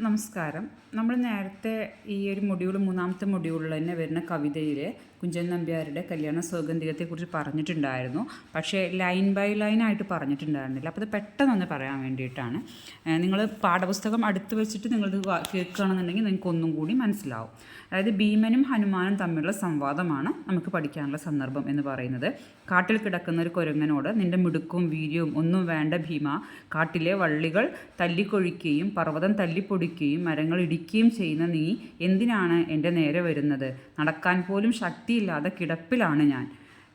നമസ്കാരം. നമ്മൾ നേരത്തെ ഈ ഒരു മൊഡ്യൂൾ മൂന്നാമത്തെ മൊഡ്യൂളിൽ തന്നെ വരുന്ന കവിതയിൽ കുഞ്ചൻ നമ്പ്യാരുടെ കല്യാണ സൗഗന്ധികത്തെക്കുറിച്ച് പറഞ്ഞിട്ടുണ്ടായിരുന്നു. പക്ഷേ ലൈൻ ബൈ ലൈൻ ആയിട്ട് പറഞ്ഞിട്ടുണ്ടായിരുന്നില്ല. അപ്പോൾ അത് പെട്ടെന്നൊന്ന് പറയാൻ വേണ്ടിയിട്ടാണ്. നിങ്ങൾ പാഠപുസ്തകം അടുത്ത് വെച്ചിട്ട് നിങ്ങളിത് കേൾക്കുകയാണെന്നുണ്ടെങ്കിൽ നിങ്ങൾക്ക് ഒന്നും കൂടി മനസ്സിലാവും. അതായത് ഭീമനും ഹനുമാനും തമ്മിലുള്ള സംവാദമാണ് നമുക്ക് പഠിക്കാനുള്ള സന്ദർഭം എന്ന് പറയുന്നത്. കാട്ടിൽ കിടക്കുന്ന ഒരു കുരങ്ങനോട് നിന്റെ മിടുക്കും വീര്യവും ഒന്നും വേണ്ട ഭീമ. കാട്ടിലെ വള്ളികൾ തല്ലിക്കൊഴിക്കുകയും പർവതം തല്ലിപ്പൊടിക്കുകയും മരങ്ങൾ ഇടിക്കുകയും ചെയ്യുന്ന നീ എന്തിനാണ് എന്റെ നേരെ വരുന്നത്? നടക്കാൻ പോലും ശക്തിയില്ലാതെ കിടപ്പിലാണ് ഞാൻ.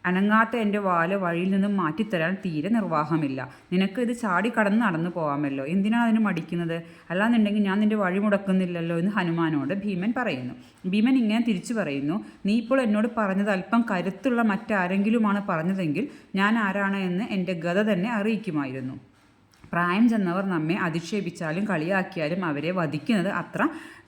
അനങ്ങാത്ത എന്റെ വാൽ വഴിയിൽ നിന്നും മാറ്റിത്തരാൻ തീരെ നിർവാഹമില്ല. നിനക്ക് ഇത് ചാടി കടന്ന് നടന്നു പോകാമല്ലോ എന്തിനാണ് അതിന് മടിക്കുന്നത്? അല്ലാന്നുണ്ടെങ്കിൽ ഞാൻ നിന്റെ വഴി മുടക്കുന്നില്ലല്ലോ എന്ന് ഹനുമാനോട് ഭീമൻ പറയുന്നു. ഭീമൻ ഇങ്ങനെ തിരിച്ചു പറയുന്നു നീ ഇപ്പോൾ എന്നോട് പറഞ്ഞത് അല്പം കരുത്തുള്ള മറ്റാരെങ്കിലുമാണ് പറഞ്ഞതെങ്കിൽ ഞാൻ ആരാണ് എന്ന് എന്റെ ഗത തന്നെ അറിയിക്കുമായിരുന്നു. പ്രായം ചെന്നവർ നമ്മെ അധിക്ഷേപിച്ചാലും കളിയാക്കിയാലും അവരെ വധിക്കുന്നത് അത്ര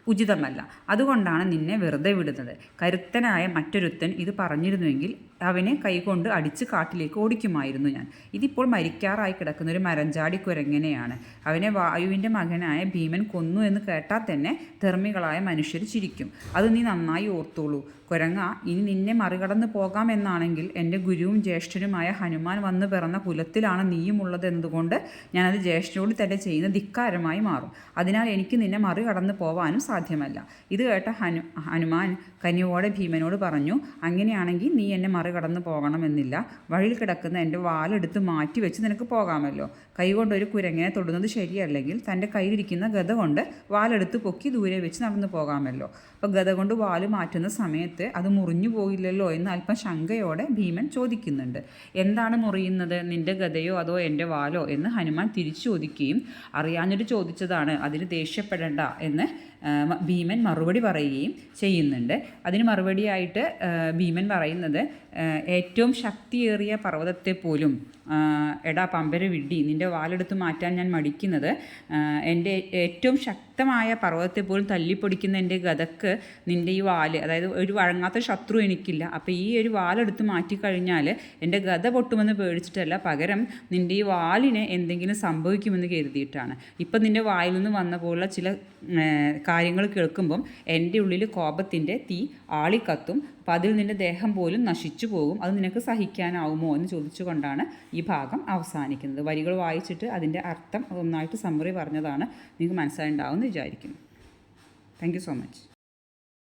ഉചിതമല്ല. അതുകൊണ്ടാണ് നിന്നെ വെറുതെ വിടുന്നത്. കരുത്തനായ മറ്റൊരുത്തൻ ഇത് പറഞ്ഞിരുന്നുവെങ്കിൽ അവനെ കൈകൊണ്ട് അടിച്ച് കാട്ടിലേക്ക് ഓടിക്കുമായിരുന്നു ഞാൻ. ഇതിപ്പോൾ മരിക്കാറായി കിടക്കുന്ന ഒരു മരഞ്ചാടി കുരങ്ങനെയാണ്. അവനെ വായുവിന്റെ മകനായ ഭീമൻ കൊന്നു എന്ന് കേട്ടാൽ തന്നെ ധർമ്മികളായ മനുഷ്യർ ചിരിക്കും. അത് നീ നന്നായി ഓർത്തോളൂ. കുരങ്ങ ഇനി നിന്നെ മറികടന്ന് പോകാമെന്നാണെങ്കിൽ എന്റെ ഗുരുവും ജ്യേഷ്ഠനുമായ ഹനുമാൻ വന്നു പിറന്ന കുലത്തിലാണ് നീയും ഉള്ളത് എന്നതുകൊണ്ട് ഞാനത് ജ്യേഷ്ഠനോട് തന്നെ ചെയ്യുന്ന ധിക്കാരമായി മാറും. അതിനാൽ എനിക്ക് നിന്നെ മറികടന്ന് പോവാനും സാധ്യമല്ല. ഇത് കേട്ട ഹനു ഹനുമാൻ കനിവോടെ ഭീമനോട് പറഞ്ഞു അങ്ങനെയാണെങ്കിൽ നീ എന്നെ മറികടന്ന് പോകണമെന്നില്ല. വഴിയിൽ കിടക്കുന്ന എന്റെ വാലെടുത്ത് മാറ്റി വെച്ച് നിനക്ക് പോകാമല്ലോ. കൈകൊണ്ട് ഒരു കുരങ്ങനെ തൊടുന്നത് ശരിയല്ലെങ്കിൽ തന്റെ കയ്യിലിരിക്കുന്ന ഗത കൊണ്ട് വാലെടുത്ത് പൊക്കി ദൂരെ വെച്ച് നടന്നു പോകാമല്ലോ. അപ്പോൾ ഗത കൊണ്ട് വാൽ മാറ്റുന്ന സമയത്ത് അത് മുറിഞ്ഞു പോയില്ലല്ലോ എന്ന് അല്പം ശങ്കയോടെ ഭീമൻ ചോദിക്കുന്നുണ്ട്. എന്താണ് മുറിയുന്നത്? നിന്റെ ഗതയോ അതോ എന്റെ വാലോ? എന്ന് ഹനുമാൻ തിരിച്ചു ചോദിക്കുകയും അറിയാഞ്ഞിട്ട് ചോദിച്ചതാണ്. അതിന് ദേഷ്യപ്പെടേണ്ട എന്ന് ഭീമൻ മറുപടി പറയുകയും ചെയ്യുന്നുണ്ട്. അതിന് മറുപടിയായിട്ട് ഭീമൻ പറയുന്നത് ഏറ്റവും ശക്തിയേറിയ പർവതത്തെ പോലും എടാ പമ്പര വിഡ്ഡി നിന്റെ വാലെടുത്ത് മാറ്റാൻ ഞാൻ മടിക്കുന്നത് എന്റെ ഏറ്റവും ശക്തമായ പർവതത്തെ പോലും തല്ലിപ്പൊടിക്കുന്ന എന്റെ ഗതക്ക് നിന്റെ ഈ വാൽ അതായത് ഒരു വഴങ്ങാത്ത ശത്രു എനിക്കില്ല. അപ്പോൾ ഈ ഒരു വാലെടുത്ത് മാറ്റിക്കഴിഞ്ഞാൽ എന്റെ ഗത പൊട്ടുമെന്ന് പേടിച്ചിട്ടല്ല പകരം നിന്റെ ഈ വാലിന് എന്തെങ്കിലും സംഭവിക്കുമെന്ന് കരുതിയിട്ടാണ്. ഇപ്പം നിന്റെ വായിൽ നിന്ന് വന്ന പോലുള്ള ചില കാര്യങ്ങൾ കേൾക്കുമ്പം എന്റെ ഉള്ളിൽ കോപത്തിന്റെ തീ ആളിക്കത്തും അപ്പം അതിൽ നിന്റെ ദേഹം പോലും നശിച്ചു പോകും. അത് നിനക്ക് സഹിക്കാനാവുമോ എന്ന് ചോദിച്ചുകൊണ്ടാണ് ഈ ഭാഗം അവസാനിക്കുന്നത്. വരികൾ വായിച്ചിട്ട് അതിന്റെ അർത്ഥം ഒന്നായിട്ട് സമ്മറി പറഞ്ഞതാണ്. നിങ്ങൾക്ക് മനസ്സിലായിട്ടുണ്ടാവുമെന്ന് വിചാരിക്കുന്നു. Thank so much